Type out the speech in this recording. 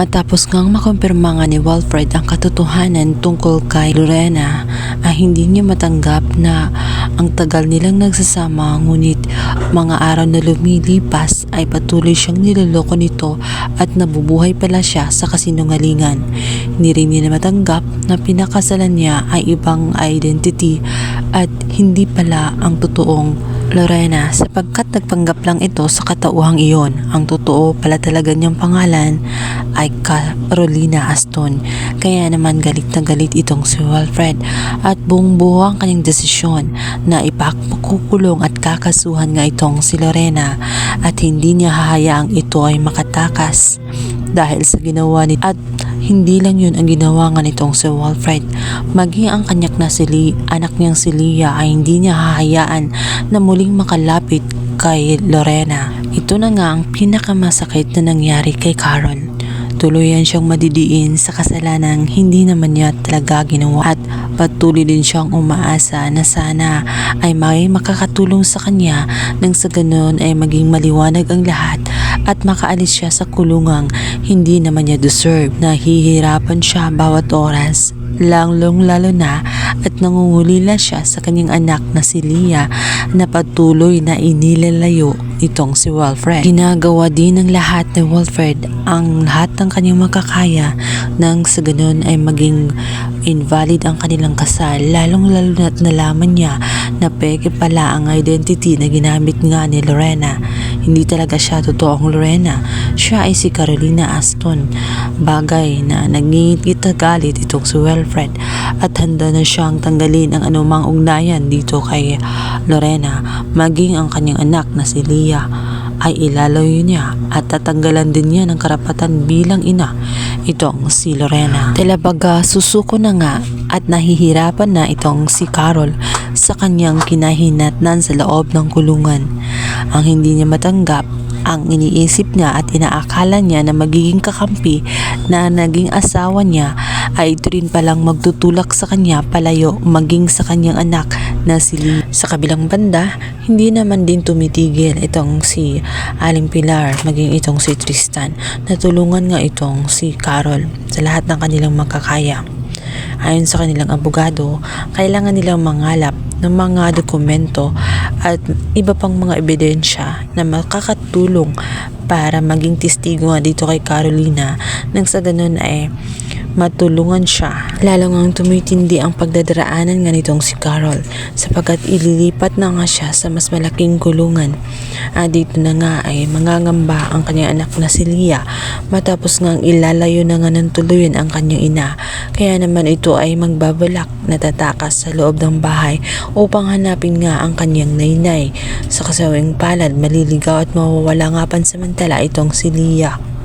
Matapos ngang makumpirma nga ni Walfred ang katotohanan tungkol kay Lorena ay hindi niya matanggap na ang tagal nilang nagsasama ngunit mga araw na lumilipas ay patuloy siyang niloloko nito at nabubuhay pala siya sa kasinungalingan. Hindi rin niya matanggap na pinakasalan niya ay ibang identity at hindi pala ang totoong Lorena sapagkat nagpanggap lang ito sa katauhang iyon. Ang totoo pala talaga niyang pangalan ay Carolina Aston. Kaya naman galit na galit itong si Wilfred at buong buo ang kanyang desisyon na ipagpakukulong at kakasuhan nga itong si Lorena at hindi niya hahayaang ito ay makatakas dahil sa ginawa ni at hindi lang yun ang ginawa nga nitong si Wilfred. Maging ang kanyak na si Lee, anak niyang si Leah ay hindi niya hahayaan na muling makalapit kay Lorena. Ito na nga ang pinakamasakit na nangyari kay Carol. Tuluyan siyang madidiin sa kasalanang hindi naman niya talaga ginawa at patuloy din siyang umaasa na sana ay may makakatulong sa kanya nang sa ganun ay maging maliwanag ang lahat at makaalis siya sa kulungang hindi naman niya deserve. Nahihirapan siya bawat oras lalong lalo na at nangungulila siya sa kanyang anak na si Leah na patuloy na inilalayo itong si Wilfred. Ginagawa din ng lahat ni Wilfred ang lahat ng kanyang makakaya nang sa ganun ay maging invalid ang kanilang kasal lalong lalo na at nalaman niya na peke pala ang identity na ginamit nga ni Lorena. Hindi talaga siya totoong Lorena. Siya ay si Carolina Aston. Bagay na nangingit galit itong si Wilfred at handa na siyang tanggalin ang anumang ugnayan dito kay Lorena maging ang kanyang anak na si Leah ay ilalayo niya at tatanggalan din niya ng karapatan bilang ina itong si Lorena. Talabaga susuko na nga at nahihirapan na itong si Carol sa kanyang kinahinatnan sa loob ng kulungan. Ang hindi niya matanggap ang iniisip niya at inaakala niya na magiging kakampi na naging asawa niya ay ito rin palang magtutulak sa kanya palayo maging sa kanyang anak na si Lee. Sa kabilang banda, hindi naman din tumitigil itong si Aling Pilar maging itong si Tristan. Natulungan nga itong si Carol sa lahat ng kanilang makakaya. Ayon sa kanilang abogado, kailangan nilang mangalap ng mga dokumento at iba pang mga ebidensya na makakatulong para maging testigo nga dito kay Carolina nang sa ganun ay matulungan siya. Lalo ngang tumitindi ang pagdadaraanan nga nitong si Carol sapagkat ililipat na nga siya sa mas malaking kulungan. At dito na nga ay mangangamba ang kanyang anak na si Leah matapos ngang ilalayo na nga ng tuluyan ang kanyang ina. Kaya naman ito ay magbabalak na tatakas sa loob ng bahay upang hanapin nga ang kanyang naynay. Sa kasawing palad maliligaw at mawawala nga pansamantala itong si Leah.